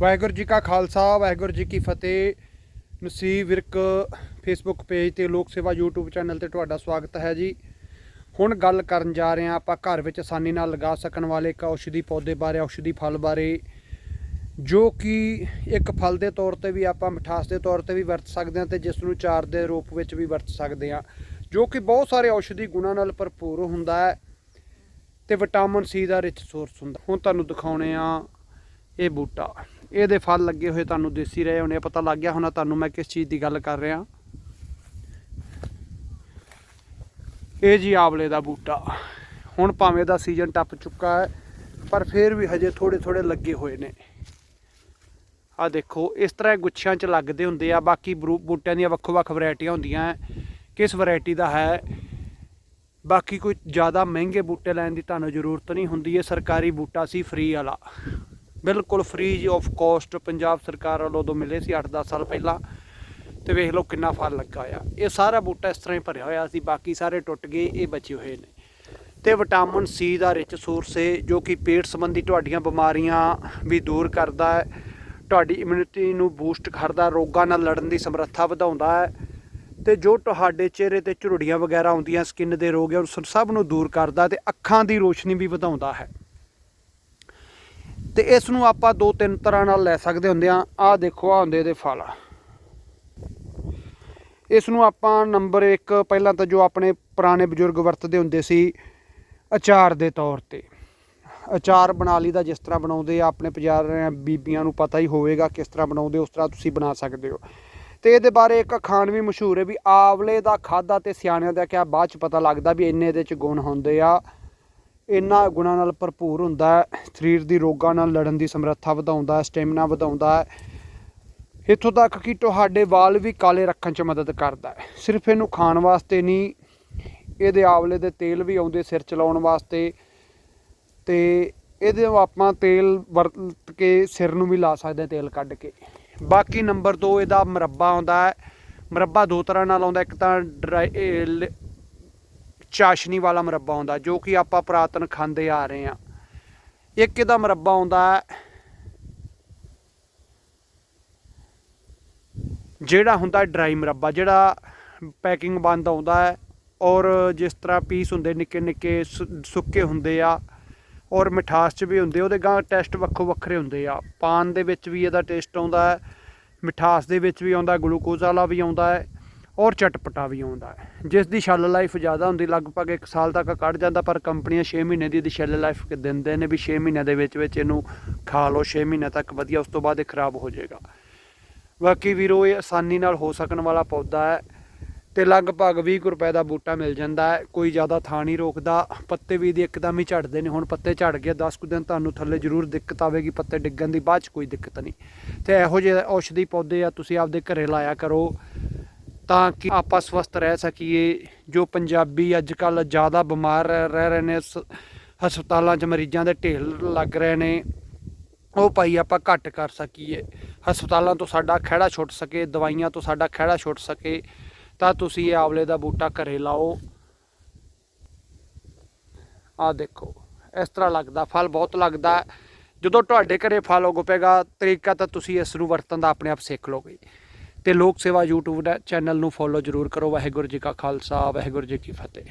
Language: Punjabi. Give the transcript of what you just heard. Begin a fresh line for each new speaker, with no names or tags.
ਵਾਹਿਗੁਰੂ ਜੀ ਕਾ ਖਾਲਸਾ, ਵਾਹਿਗੁਰੂ ਜੀ ਕੀ ਫਤਿਹ। ਨਸੀਬ ਵਿਰਕ ਫੇਸਬੁੱਕ ਪੇਜ ਤੇ ਲੋਕ ਸੇਵਾ YouTube ਚੈਨਲ ਤੇ ਤੁਹਾਡਾ ਸਵਾਗਤ ਹੈ ਜੀ। ਹੁਣ ਗੱਲ ਕਰਨ ਜਾ ਰਹੇ ਹਾਂ ਆਪਾਂ ਘਰ ਵਿੱਚ ਆਸਾਨੀ ਨਾਲ ਲਗਾ ਸਕਣ ਵਾਲੇ ਇੱਕ ਔਸ਼ਧੀ ਪੌਦੇ ਬਾਰੇ, ਔਸ਼ਧੀ ਫਲ ਬਾਰੇ, ਜੋ ਕਿ ਇੱਕ ਫਲ ਦੇ ਤੌਰ ਤੇ ਵੀ ਆਪਾਂ ਮਿਠਾਸ ਦੇ ਤੌਰ ਤੇ ਵੀ ਵਰਤ ਸਕਦੇ ਹਾਂ ਤੇ ਜਿਸ ਨੂੰ ਚਾਰ ਦੇ ਰੂਪ ਵਿੱਚ ਵੀ ਵਰਤ ਸਕਦੇ ਹਾਂ, ਜੋ ਕਿ ਬਹੁਤ ਸਾਰੇ ਔਸ਼ਧੀ ਗੁਣਾਂ ਨਾਲ ਭਰਪੂਰ ਹੁੰਦਾ ਹੈ ਤੇ ਵਿਟਾਮਿਨ ਸੀ ਦਾ ਰਿਚ ਸੋਰਸ ਹੁੰਦਾ। ਹੁਣ ਤੁਹਾਨੂੰ ਦਿਖਾਉਣੇ ਆ ਇਹ ਬੂਟਾ। ਇਹਦੇ ਫਲ ਲੱਗੇ ਹੋਏ ਤੁਹਾਨੂੰ ਦੇਸੀ ਰਹੇ ਹੋਣੇ, ਪਤਾ ਲੱਗ ਗਿਆ ਹੋਣਾ ਤੁਹਾਨੂੰ ਮੈਂ ਕਿਸ ਚੀਜ਼ ਦੀ ਗੱਲ ਕਰ ਰਿਹਾ। ਇਹ ਜੀ ਆਵਲੇ ਦਾ ਬੂਟਾ। ਹੁਣ ਭਾਵੇਂ ਦਾ ਸੀਜ਼ਨ ਟੱਪ ਚੁੱਕਾ ਹੈ, ਪਰ ਫਿਰ ਵੀ ਹਜੇ ਥੋੜੇ ਥੋੜੇ ਲੱਗੇ ਹੋਏ ਨੇ। ਆ ਦੇਖੋ, ਇਸ ਤਰ੍ਹਾਂ ਗੁੱਛਿਆਂ 'ਚ ਲੱਗਦੇ ਹੁੰਦੇ ਆ, ਬਾਕੀ ਬਰੂ- ਬੂਟਿਆਂ ਦੀਆਂ ਵੱਖੋ ਵੱਖ ਵੈਰਾਈਟੀਆਂ ਹੁੰਦੀਆਂ ਹੈ। ਕਿਸ ਵੈਰਾਈਟੀ ਦਾ ਹੈ। ਬਾਕੀ ਕੋਈ ਜ਼ਿਆਦਾ ਮਹਿੰਗੇ ਬੂਟੇ ਲੈਣ ਦੀ ਤੁਹਾਨੂੰ ਜ਼ਰੂਰਤ ਨਹੀਂ ਹੁੰਦੀ, ਇਹ ਸਰਕਾਰੀ ਬੂਟਾ ਸੀ, ਫ੍ਰੀ ਵਾਲਾ। ਬਿਲਕੁਲ ਫ੍ਰੀ ਆਫ ਕਾਸਟ ਪੰਜਾਬ ਸਰਕਾਰ ਵੱਲੋਂ ਉਦੋਂ ਮਿਲੇ ਸੀ 8-10 ਸਾਲ ਪਹਿਲਾਂ ਤੇ ਵੇਖ ਲਓ ਕਿੰਨਾ ਫਲ ਲੱਗਾ ਆ। ਇਹ ਸਾਰਾ ਬੂਟਾ ਇਸ ਤਰ੍ਹਾਂ ਹੀ ਭਰਿਆ ਹੋਇਆ ਸੀ, ਬਾਕੀ ਸਾਰੇ ਟੁੱਟ ਗਏ, ਇਹ ਬਚੇ ਹੋਏ ਨੇ। ਤੇ ਵਿਟਾਮਿਨ ਸੀ ਦਾ ਰਿਚ ਸੋਰਸ ਹੈ ਜੋ ਕਿ ਪੇਟ ਸੰਬੰਧੀ ਤੁਹਾਡੀਆਂ ਬਿਮਾਰੀਆਂ ਵੀ ਦੂਰ ਕਰਦਾ ਹੈ। ਤੁਹਾਡੀ ਇਮਿਊਨਿਟੀ ਨੂੰ ਬੂਸਟ ਕਰਦਾ, ਰੋਗਾਂ ਨਾਲ ਲੜਨ ਦੀ ਸਮਰੱਥਾ ਵਧਾਉਂਦਾ ਹੈ। ਤੇ ਜੋ ਤੁਹਾਡੇ ਚਿਹਰੇ ਤੇ ਝੁਰੜੀਆਂ ਵਗੈਰਾ ਆਉਂਦੀਆਂ ਸਕਿਨ ਦੇ ਰੋਗ ਹੈ ਉਸ ਸਭ ਨੂੰ ਦੂਰ ਕਰਦਾ ਤੇ ਅੱਖਾਂ ਦੀ ਰੋਸ਼ਨੀ ਵੀ ਵਧਾਉਂਦਾ ਹੈ। ਤੇ ਇਸ ਨੂੰ ਆਪਾਂ ਦੋ ਤਿੰਨ ਤਰ੍ਹਾਂ ਨਾਲ ਲੈ ਸਕਦੇ ਹੁੰਦੇ ਆ ਆਹ ਦੇਖੋ ਆ ਹੁੰਦੇ ਇਹਦੇ ਫਲ। ਇਸ ਨੂੰ ਆਪਾਂ ਨੰਬਰ 1 ਪਹਿਲਾਂ ਤਾਂ ਜੋ ਆਪਣੇ ਪੁਰਾਣੇ ਬਜ਼ੁਰਗ ਵਰਤਦੇ ਹੁੰਦੇ ਸੀ, ਅਚਾਰ ਦੇ ਤੌਰ ਤੇ। ਅਚਾਰ ਬਣਾ ਲਈ ਦਾ ਜਿਸ ਤਰ੍ਹਾਂ ਬਣਾਉਂਦੇ ਆ, ਆਪਣੇ ਪੰਜਾਬੀਆਂ ਬੀਬੀਆਂ ਨੂੰ ਪਤਾ ਹੀ ਹੋਵੇਗਾ ਕਿਸ ਤਰ੍ਹਾਂ ਬਣਾਉਂਦੇ, ਉਸ ਤਰ੍ਹਾਂ ਤੁਸੀਂ ਬਣਾ ਸਕਦੇ ਹੋ। ਤੇ ਇਹਦੇ ਬਾਰੇ ਇੱਕ ਖਾਣ ਵੀ ਮਸ਼ਹੂਰ ਹੈ ਵੀ ਆਵਲੇ ਦਾ ਖਾਦਾ ਤੇ ਸਿਆਣਿਆਂ ਦਾ ਕਿਹਾ ਬਾਅਦ ਚ ਪਤਾ ਲੱਗਦਾ ਵੀ ਇੰਨੇ ਇਹਦੇ ਚ ਗੁਣ ਹੁੰਦੇ ਆ। ਇਹਨਾਂ ਗੁਣਾਂ ਨਾਲ ਭਰਪੂਰ ਹੁੰਦਾ ਹੈ, ਸਰੀਰ ਦੀ ਰੋਗਾਂ ਨਾਲ ਲੜਨ ਦੀ ਸਮਰੱਥਾ ਵਧਾਉਂਦਾ ਹੈ ਸਟੈਮਿਨਾ ਵਧਾਉਂਦਾ ਹੈ। ਇੱਥੋਂ ਤੱਕ ਕਿ ਤੁਹਾਡੇ ਵਾਲ ਵੀ ਕਾਲੇ ਰੱਖਣ 'ਚ ਮਦਦ ਕਰਦਾ ਹੈ। ਸਿਰਫ ਇਹਨੂੰ ਖਾਣ ਵਾਸਤੇ ਨਹੀਂ, ਇਹਦੇ ਆਵਲੇ ਦੇ ਤੇਲ ਵੀ ਆਉਂਦੇ ਸਿਰ ਚਲਾਉਣ ਵਾਸਤੇ। ਤੇ ਇਹਦੇ ਆਪਾਂ ਤੇਲ ਵਰਤ ਕੇ ਸਿਰ ਨੂੰ ਵੀ ਲਾ ਸਕਦੇ ਹਾਂ ਤੇਲ ਕੱਢ ਕੇ। ਬਾਕੀ ਨੰਬਰ 2 ਇਹਦਾ ਮੁਰੱਬਾ ਆਉਂਦਾ ਹੈ। ਮੁਰੱਬਾ ਦੋ ਤਰ੍ਹਾਂ ਨਾਲ ਆਉਂਦਾ ਇੱਕ ਤਾਂ ਡਰਾਈ ਚਾਸ਼ਨੀ ਵਾਲਾ ਮੁਰੱਬਾ ਆਉਂਦਾ ਜੋ ਕਿ ਆਪਾਂ ਪੁਰਾਤਨ ਖਾਂਦੇ ਆ ਰਹੇ ਹਾਂ। ਇੱਕ ਇਹਦਾ ਮੁਰੱਬਾ ਆਉਂਦਾ ਹੈ, ਜਿਹੜਾ ਹੁੰਦਾ ਡਰਾਈ ਮੁਰੱਬਾ, ਜਿਹੜਾ ਪੈਕਿੰਗ ਬੰਦ ਆਉਂਦਾ ਹੈ ਔਰ ਜਿਸ ਤਰ੍ਹਾਂ ਪੀਸ ਹੁੰਦੇ, ਨਿੱਕੇ ਨਿੱਕੇ ਸੁ- ਸੁੱਕੇ ਹੁੰਦੇ ਆ ਔਰ ਮਿਠਾਸ ਚ ਵੀ ਹੁੰਦੇ, ਉਹਦੇ ਗਾਂ ਟੈਸਟ ਵੱਖੋ ਵੱਖਰੇ ਹੁੰਦੇ ਆ। ਪਾਨ ਦੇ ਵਿੱਚ ਵੀ ਇਹਦਾ ਟੇਸਟ ਆਉਂਦਾ ਹੈ, ਮਿਠਾਸ ਦੇ ਵਿੱਚ ਵੀ ਆਉਂਦਾ, ਗਲੂਕੋਜ਼ ਵਾਲਾ ਵੀ ਆਉਂਦਾ ਹੈ ਔਰ ਚਟਪਟਾ ਵੀ ਆਉਂਦਾ ਜਿਸ ਦੀ ਸ਼ੈਲ ਲਾਈਫ ਜ਼ਿਆਦਾ ਹੁੰਦੀ, ਲਗਭਗ 1 ਸਾਲ ਤੱਕ ਕੱਢ ਜਾਂਦਾ, ਪਰ ਕੰਪਨੀਆਂ 6 ਮਹੀਨੇ ਦੀ ਇਹਦੀ ਸ਼ੈਲ ਲਾਈਫ ਦਿੰਦੇ ਨੇ ਵੀ 6 ਮਹੀਨਿਆਂ ਦੇ ਵਿੱਚ ਵਿੱਚ ਇਹਨੂੰ ਖਾ ਲਓ 6 ਮਹੀਨਿਆਂ ਤੱਕ ਵਧੀਆ, ਉਸ ਤੋਂ ਬਾਅਦ ਇਹ ਖਰਾਬ ਹੋ ਜਾਏਗਾ। ਬਾਕੀ ਵੀਰੋ, ਇਹ ਆਸਾਨੀ ਨਾਲ ਹੋ ਸਕਣ ਵਾਲਾ ਪੌਦਾ ਹੈ ਤੇ ਲਗਭਗ 20 ਕੁ ਰੁਪਏ ਦਾ ਬੂਟਾ ਮਿਲ ਜਾਂਦਾ ਹੈ। ਕੋਈ ਜ਼ਿਆਦਾ ਥਾਂ ਨਹੀਂ ਰੋਕਦਾ। ਪੱਤੇ ਵੀ ਦੀ ਇੱਕਦਮ ਹੀ ਝੜਦੇ ਨੇ। ਹੁਣ ਪੱਤੇ ਝੜ ਗਏ 10 ਕੁ ਦਿਨ ਤੁਹਾਨੂੰ ਥੱਲੇ ਜ਼ਰੂਰ ਦਿੱਕਤ ਆਵੇਗੀ, ਪੱਤੇ ਡਿੱਗਣ ਦੀ ਬਾਅਦ ਚ ਕੋਈ ਦਿੱਕਤ ਨਹੀਂ। ਤੇ ਇਹੋ ਜਿਹੇ ਔਸ਼ਧੀ ਪੌਦੇ ਆ, ਤੁਸੀਂ ਆਪਦੇ ਘਰੇ ਲਾਇਆ ਕਰੋ। ਤਾਂ ਕਿ ਆਪਾਂ ਸਵਸਥ ਰਹਿ ਸਕੀਏ, ਜੋ ਪੰਜਾਬੀ ਅੱਜ ਕੱਲ ਜ਼ਿਆਦਾ ਬਿਮਾਰ ਰਹਿ ਰਹਿ ਰਹੇ ਨੇ, ਸ- ਹਸਪਤਾਲਾਂ 'ਚ ਮਰੀਜ਼ਾਂ ਦੇ ਢੇਰ ਲੱਗ ਰਹੇ ਨੇ, ਉਹ ਭਾਈ ਆਪਾਂ ਘੱਟ ਕਰ ਸਕੀਏ। ਹਸਪਤਾਲਾਂ ਤੋਂ ਸਾਡਾ ਖਹਿੜਾ ਛੁੱਟ ਸਕੇ, ਦਵਾਈਆਂ ਤੋਂ ਸਾਡਾ ਖਹਿੜਾ ਛੁੱਟ ਸਕੇ, ਤਾਂ ਤੁਸੀਂ ਇਹ ਆਵਲੇ ਦਾ ਬੂਟਾ ਘਰੇ ਲਾਓ। ਆ ਦੇਖੋ, ਇਸ ਤਰ੍ਹਾਂ ਲੱਗਦਾ, ਫਲ ਬਹੁਤ ਲੱਗਦਾ। ਜਦੋਂ ਤੁਹਾਡੇ ਘਰੇ ਫਲ ਉਗ ਪਏਗਾ, ਤਰੀਕਾ ਤਾਂ ਤੁਸੀਂ ਇਸ ਨੂੰ ਵਰਤਣ ਦਾ ਆਪਣੇ ਆਪ ਸਿੱਖ ਲਓਗੇ। ਤੇ ਲੋਕ ਸੇਵਾ YouTube ਦਾ ਚੈਨਲ ਨੂੰ ਫੋਲੋ ਜ਼ਰੂਰ ਕਰੋ। ਵਾਹਿਗੁਰੂ ਜੀ ਕਾ ਖਾਲਸਾ, ਵਾਹਿਗੁਰੂ ਜੀ ਕੀ ਫਤਿਹ।